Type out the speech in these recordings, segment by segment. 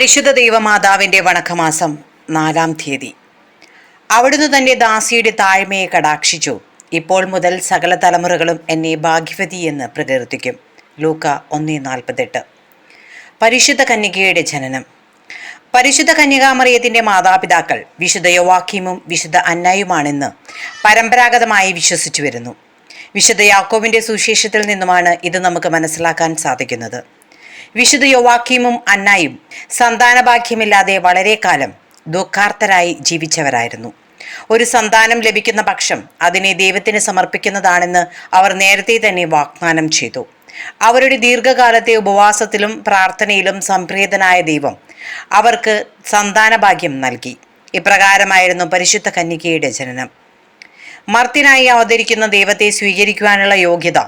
പരിശുദ്ധ ദൈവമാതാവിന്റെ വണക്കമാസം നാലാം തീയതി. അവിടുന്ന് തന്റെ ദാസിയുടെ താഴ്മയെ കടാക്ഷിച്ചു. ഇപ്പോൾ മുതൽ സകല തലമുറകളും എന്നെ ഭാഗ്യവതി എന്ന് പ്രകീർത്തിക്കും. ലൂക്ക ഒന്നേ നാൽപ്പത്തെട്ട്. പരിശുദ്ധ കന്യകയുടെ ജനനം. പരിശുദ്ധ കന്യകാമറിയത്തിന്റെ മാതാപിതാക്കൾ വിശുദ്ധ യോവാക്കീമും വിശുദ്ധ അന്നയുമാണെന്ന് പരമ്പരാഗതമായി വിശ്വസിച്ചു വരുന്നു. വിശുദ്ധ യാക്കോബിന്റെ സുവിശേഷത്തിൽ നിന്നുമാണ് ഇത് നമുക്ക് മനസ്സിലാക്കാൻ സാധിക്കുന്നത്. വിശുദ്ധ യോവാക്കീമും അന്നായും സന്താനഭാഗ്യമില്ലാതെ വളരെ കാലം ദുഃഖാർത്തരായി ജീവിച്ചവരായിരുന്നു. ഒരു സന്താനം ലഭിക്കുന്ന പക്ഷം അതിനെ ദൈവത്തിന് സമർപ്പിക്കുന്നതാണെന്ന് അവർ നേരത്തെ തന്നെ വാഗ്ദാനം ചെയ്തു. അവരുടെ ദീർഘകാലത്തെ ഉപവാസത്തിലും പ്രാർത്ഥനയിലും സംപ്രീതനായ ദൈവം അവർക്ക് സന്താനഭാഗ്യം നൽകി. ഇപ്രകാരമായിരുന്നു പരിശുദ്ധ കന്യകയുടെ ജനനം. മർത്തിനായി അവതരിക്കുന്ന ദൈവത്തെ സ്വീകരിക്കുവാനുള്ള യോഗ്യത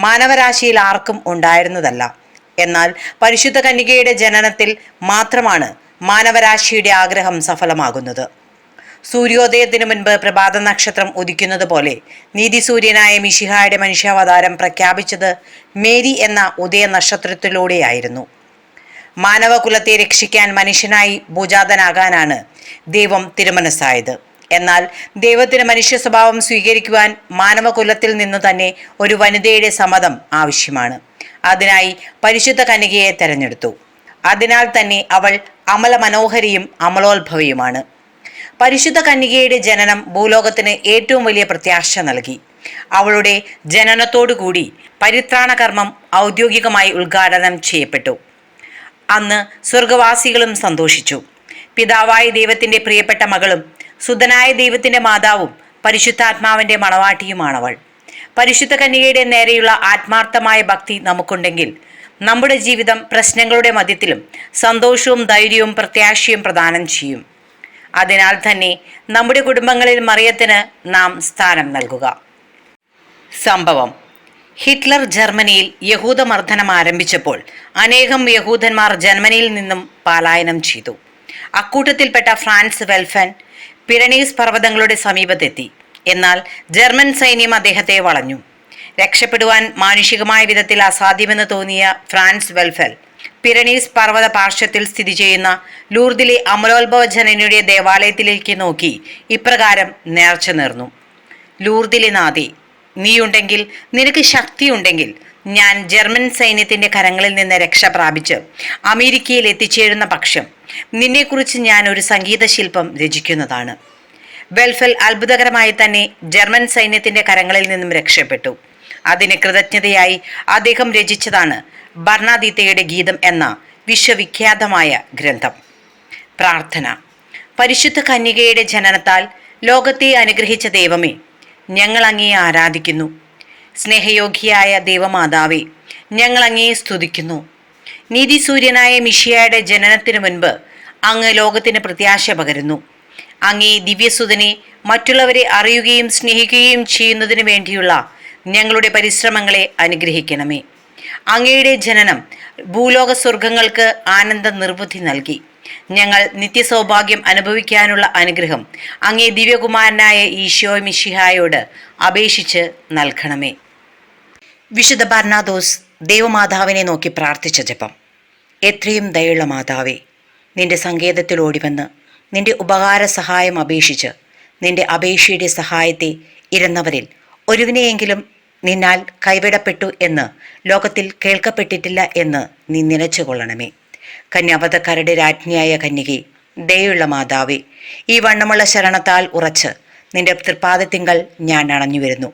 മാനവരാശിയിൽ ആർക്കും ഉണ്ടായിരുന്നതല്ല. എന്നാൽ പരിശുദ്ധ കന്യകയുടെ ജനനത്തിൽ മാത്രമാണ് മാനവരാശിയുടെ ആഗ്രഹം സഫലമാകുന്നത്. സൂര്യോദയത്തിനു മുൻപ് പ്രഭാത നക്ഷത്രം ഉദിക്കുന്നത് പോലെ നീതിസൂര്യനായ മിഷിഹായുടെ മനുഷ്യാവതാരം പ്രഖ്യാപിച്ചത് മേരി എന്ന ഉദയ നക്ഷത്രത്തിലൂടെയായിരുന്നു. മാനവകുലത്തെ രക്ഷിക്കാൻ മനുഷ്യനായി ഭൂജാതനാകാനാണ് ദൈവം തിരുമനസ്സായത്. എന്നാൽ ദൈവത്തിന് മനുഷ്യ സ്വഭാവം സ്വീകരിക്കുവാൻ മാനവകുലത്തിൽ നിന്ന് തന്നെ ഒരു വനിതയുടെ സമ്മതം ആവശ്യമാണ്. അതിനായി പരിശുദ്ധ കന്യകയെ തെരഞ്ഞെടുത്തു. അതിനാൽ തന്നെ അവൾ അമല മനോഹരിയും അമലോത്ഭവിയുമാണ്. പരിശുദ്ധ കന്യകയുടെ ജനനം ഭൂലോകത്തിന് ഏറ്റവും വലിയ പ്രത്യാശ നൽകി. അവളുടെ ജനനത്തോടുകൂടി പരിത്രാണ കർമ്മം ഔദ്യോഗികമായി ഉദ്ഘാടനം ചെയ്യപ്പെട്ടു. അന്ന് സ്വർഗവാസികളും സന്തോഷിച്ചു. പിതാവായ ദൈവത്തിന്റെ പ്രിയപ്പെട്ട മകളും സുതനായ ദൈവത്തിന്റെ മാതാവും പരിശുദ്ധാത്മാവിന്റെ മണവാട്ടിയുമാണവൾ. പരിശുദ്ധ കന്യകയുടെ നേരെയുള്ള ആത്മാർത്ഥമായ ഭക്തി നമുക്കുണ്ടെങ്കിൽ നമ്മുടെ ജീവിതം പ്രശ്നങ്ങളുടെ മധ്യത്തിലും സന്തോഷവും ധൈര്യവും പ്രത്യാശയും പ്രദാനം ചെയ്യും. അതിനാൽ തന്നെ നമ്മുടെ കുടുംബങ്ങളിൽ മറിയത്തിന് നാം സ്ഥാനം നൽകുക. സംഭവം. ഹിറ്റ്ലർ ജർമ്മനിയിൽ യഹൂദമർദ്ദനം ആരംഭിച്ചപ്പോൾ അനേകം യഹൂദന്മാർ ജർമ്മനിയിൽ നിന്നും പലായനം ചെയ്തു. അക്കൂട്ടത്തിൽപ്പെട്ട ഫ്രാൻസ് വെൽഫൻ പിരണീസ് പർവതങ്ങളുടെ സമീപത്തെത്തി. എന്നാൽ ജർമ്മൻ സൈന്യം അദ്ദേഹത്തെ വളഞ്ഞു. രക്ഷപ്പെടുവാൻ മാനുഷികമായ വിധത്തിൽ അസാധ്യമെന്ന് തോന്നിയ ഫ്രാൻസ് വെൽഫെൽ പിരണീസ് പർവത പാർശ്വത്തിൽ സ്ഥിതി ചെയ്യുന്ന ലൂർദിലെ അമലോത്ഭവ ജനനിയുടെ ദേവാലയത്തിലേക്ക് നോക്കി ഇപ്രകാരം നേർച്ച നേർന്നു. ലൂർദിലെ നാദി നീയുണ്ടെങ്കിൽ നിനക്ക് ശക്തിയുണ്ടെങ്കിൽ ഞാൻ ജർമ്മൻ സൈന്യത്തിന്റെ കരങ്ങളിൽ നിന്ന് രക്ഷ പ്രാപിച്ച് അമേരിക്കയിൽ എത്തിച്ചേരുന്ന പക്ഷം നിന്നെക്കുറിച്ച് ഞാൻ ഒരു സംഗീതശില്പം രചിക്കുന്നതാണ്. വെൽഫൽ അത്ഭുതകരമായി തന്നെ ജർമ്മൻ സൈന്യത്തിന്റെ കരങ്ങളിൽ നിന്നും രക്ഷപ്പെട്ടു. അതിന് കൃതജ്ഞതയായി അദ്ദേഹം രചിച്ചതാണ് ബർണാദീത്തയുടെ ഗീതം എന്ന വിശ്വവിഖ്യാതമായ ഗ്രന്ഥം. പ്രാർത്ഥന. പരിശുദ്ധ കന്യകയുടെ ജനനത്താൽ ലോകത്തെ അനുഗ്രഹിച്ച ദൈവമേ ഞങ്ങൾ അങ്ങയെ ആരാധിക്കുന്നു. സ്നേഹയോഗ്യയായ ദൈവമാതാവേ ഞങ്ങൾ അങ്ങയെ സ്തുതിക്കുന്നു. നീതിസൂര്യനായ മിഷിയയുടെ ജനനത്തിനു മുൻപ് അങ്ങ് ലോകത്തിന് പ്രത്യാശ പകരുന്നു. അങ്ങേ ദിവ്യസുതനെ മറ്റുള്ളവരെ അറിയുകയും സ്നേഹിക്കുകയും ചെയ്യുന്നതിന് വേണ്ടിയുള്ള ഞങ്ങളുടെ പരിശ്രമങ്ങളെ അനുഗ്രഹിക്കണമേ. അങ്ങയുടെ ജനനം ഭൂലോക സ്വർഗങ്ങൾക്ക് ആനന്ദ നിർവൃതി നൽകി. ഞങ്ങൾ നിത്യസൗഭാഗ്യം അനുഭവിക്കാനുള്ള അനുഗ്രഹം അങ്ങേ ദിവ്യകുമാരനായ ഈശോ മിഷിഹായോട് അപേക്ഷിച്ച് നൽകണമേ. വിശുദ്ധ ബർണാദോസ് ദേവമാതാവിനെ നോക്കി പ്രാർത്ഥിച്ച ജപം. എത്രയും ദയുള്ള മാതാവേ നിന്റെ സങ്കേതത്തിൽ ഓടിവന്ന് നിന്റെ ഉപകാര സഹായം അപേക്ഷിച്ച് നിന്റെ അപേക്ഷയുടെ സഹായത്തെ ഇരുന്നവരിൽ ഒരുവിനെയെങ്കിലും നിന്നാൽ കൈവിടപ്പെട്ടു എന്ന് ലോകത്തിൽ കേൾക്കപ്പെട്ടിട്ടില്ല എന്ന് നീ നിലച്ചുകൊള്ളണമേ കന്യാവതക്കാരുടെ രാജ്ഞിയായ കന്യകെ ദയുള്ള മാതാവേ ഈ വണ്ണമുള്ള ശരണത്താൽ ഉറച്ച് നിന്റെ തൃപ്പാദത്തിങ്കൽ ഞാൻ അണഞ്ഞു വരുന്നു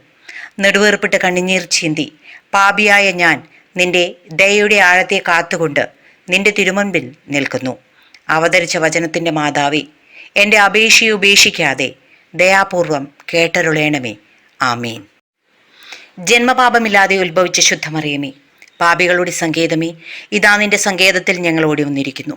നെടുവേർപ്പിട്ട് കണ്ണിനീർ ചീന്തി പാപിയായ ഞാൻ നിന്റെ ദയയുടെ ആഴത്തെ കാത്തുകൊണ്ട് നിന്റെ തിരുമുൻപിൽ നിൽക്കുന്നു. അവതരിച്ച വചനത്തിന്റെ മാതാവി എന്റെ അപേക്ഷയെ ഉപേക്ഷിക്കാതെ ദയാപൂർവം കേട്ടരുളേണമേ. ആമീൻ. ജന്മപാപമില്ലാതെ ഉത്ഭവിച്ച ശുദ്ധമറിയമേ പാപികളുടെ സങ്കേതമേ ഇതാ നിന്റെ സങ്കേതത്തിൽ ഞങ്ങൾ ഓടി വന്നിരിക്കുന്നു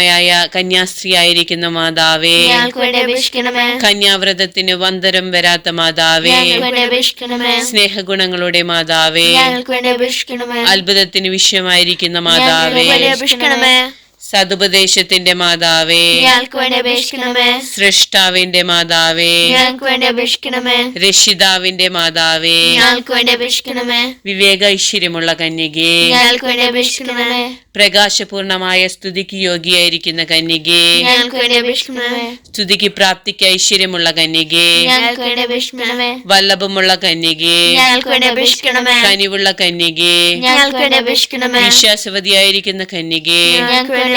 കളങ്കഹീനമയായ കന്യാസ്ത്രീയായിരിക്കുന്ന മാതാവേ ഞങ്ങൾക്ക് വേണ്ടി അപേക്ഷിക്കണമേ. കന്യാവ്രതത്തിന് വന്തരം വരാത്ത മാതാവേ സ്നേഹഗുണങ്ങളുടെ മാതാവേ അത്ഭുതത്തിന് വിഷയമായിരിക്കുന്ന മാതാവേ സതുപദേശത്തിന്റെ മാതാവേ. സൃഷ്ടാവിന്റെ മാതാവേ. രക്ഷിതാവിന്റെ മാതാവേ. വിവേക ഐശ്വര്യമുള്ള കന്യകേ. പ്രകാശപൂർണമായ സ്തുതിക്ക് യോഗ്യയായിരിക്കുന്ന കന്യകേ. സ്തുതിക്ക് പ്രാപ്തിക്ക് ഐശ്വര്യമുള്ള കന്യകേ. വല്ലഭമുള്ള കന്യകേ. കനിവുള്ള കന്യകേ. വിശ്വാസവതിയായിരിക്കുന്ന കന്യകേ.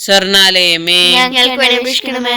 സ്വർണാലയമേ. ഞങ്ങൾക്ക് വേണ്ടി അപേക്ഷിക്കണമേ.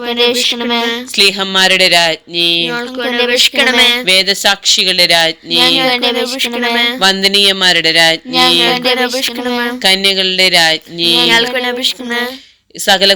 വേണ്ടി സ്ലീഹന്മാരുടെ രാജ്ഞി. അപേക്ഷിക്കണമേ വേദസാക്ഷികളുടെ രാജ്ഞി. വന്ദനീയന്മാരുടെ രാജ്ഞി. കന്യകളുടെ രാജ്ഞി. സകല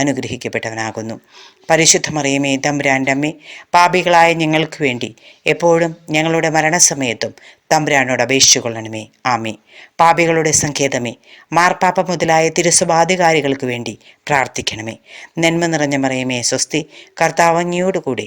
അനുഗ്രഹിക്കപ്പെട്ടവനാകുന്നു. പരിശുദ്ധമറിയമേ തമ്പുരാന്റെ പാപികളായ ഞങ്ങൾക്ക് വേണ്ടി എപ്പോഴും ഞങ്ങളുടെ മരണസമയത്തും തമ്പുരാനോട് അപേക്ഷിച്ചു കൊള്ളണമേ. ആമേ പാപികളുടെ സങ്കേതമേ മാർപ്പാപ്പ മുതലായ തിരുസ്വാധികാരികൾക്ക് വേണ്ടി പ്രാർത്ഥിക്കണമേ. നന്മ നിറഞ്ഞ മറിയമേ സ്വസ്തി കർത്താവ് അങ്ങയോടുകൂടി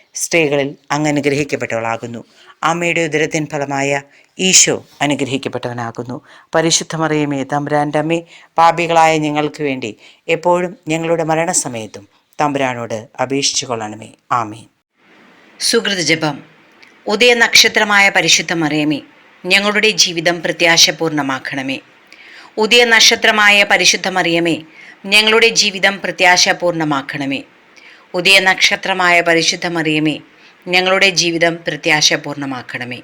സ്ത്രീകളിൽ അങ്ങ് അനുഗ്രഹിക്കപ്പെട്ടവളാകുന്നു. അമ്മയുടെ ഉദരത്തിൻ ഫലമായ ഈശോ അനുഗ്രഹിക്കപ്പെട്ടവനാകുന്നു. പരിശുദ്ധ മറിയമേ തമ്പുരാന്റെ അമ്മേ പാപികളായ ഞങ്ങൾക്ക് വേണ്ടി എപ്പോഴും ഞങ്ങളുടെ മരണസമയത്തും തമ്പുരാനോട് അപേക്ഷിച്ചു കൊള്ളണമേ. ആമേൻ. സുഹൃതജപം ഉദയ നക്ഷത്രമായ പരിശുദ്ധ മറിയമേ ഞങ്ങളുടെ ജീവിതം പ്രത്യാശപൂർണമാക്കണമേ. ഉദയ നക്ഷത്രമായ പരിശുദ്ധ മറിയമേ ഞങ്ങളുടെ ജീവിതം പ്രത്യാശപൂർണമാക്കണമേ. ഉദയ നക്ഷത്രമായ പരിശുദ്ധ മറിയമേ ഞങ്ങളുടെ ജീവിതം പ്രത്യാശപൂർണമാക്കണമേ.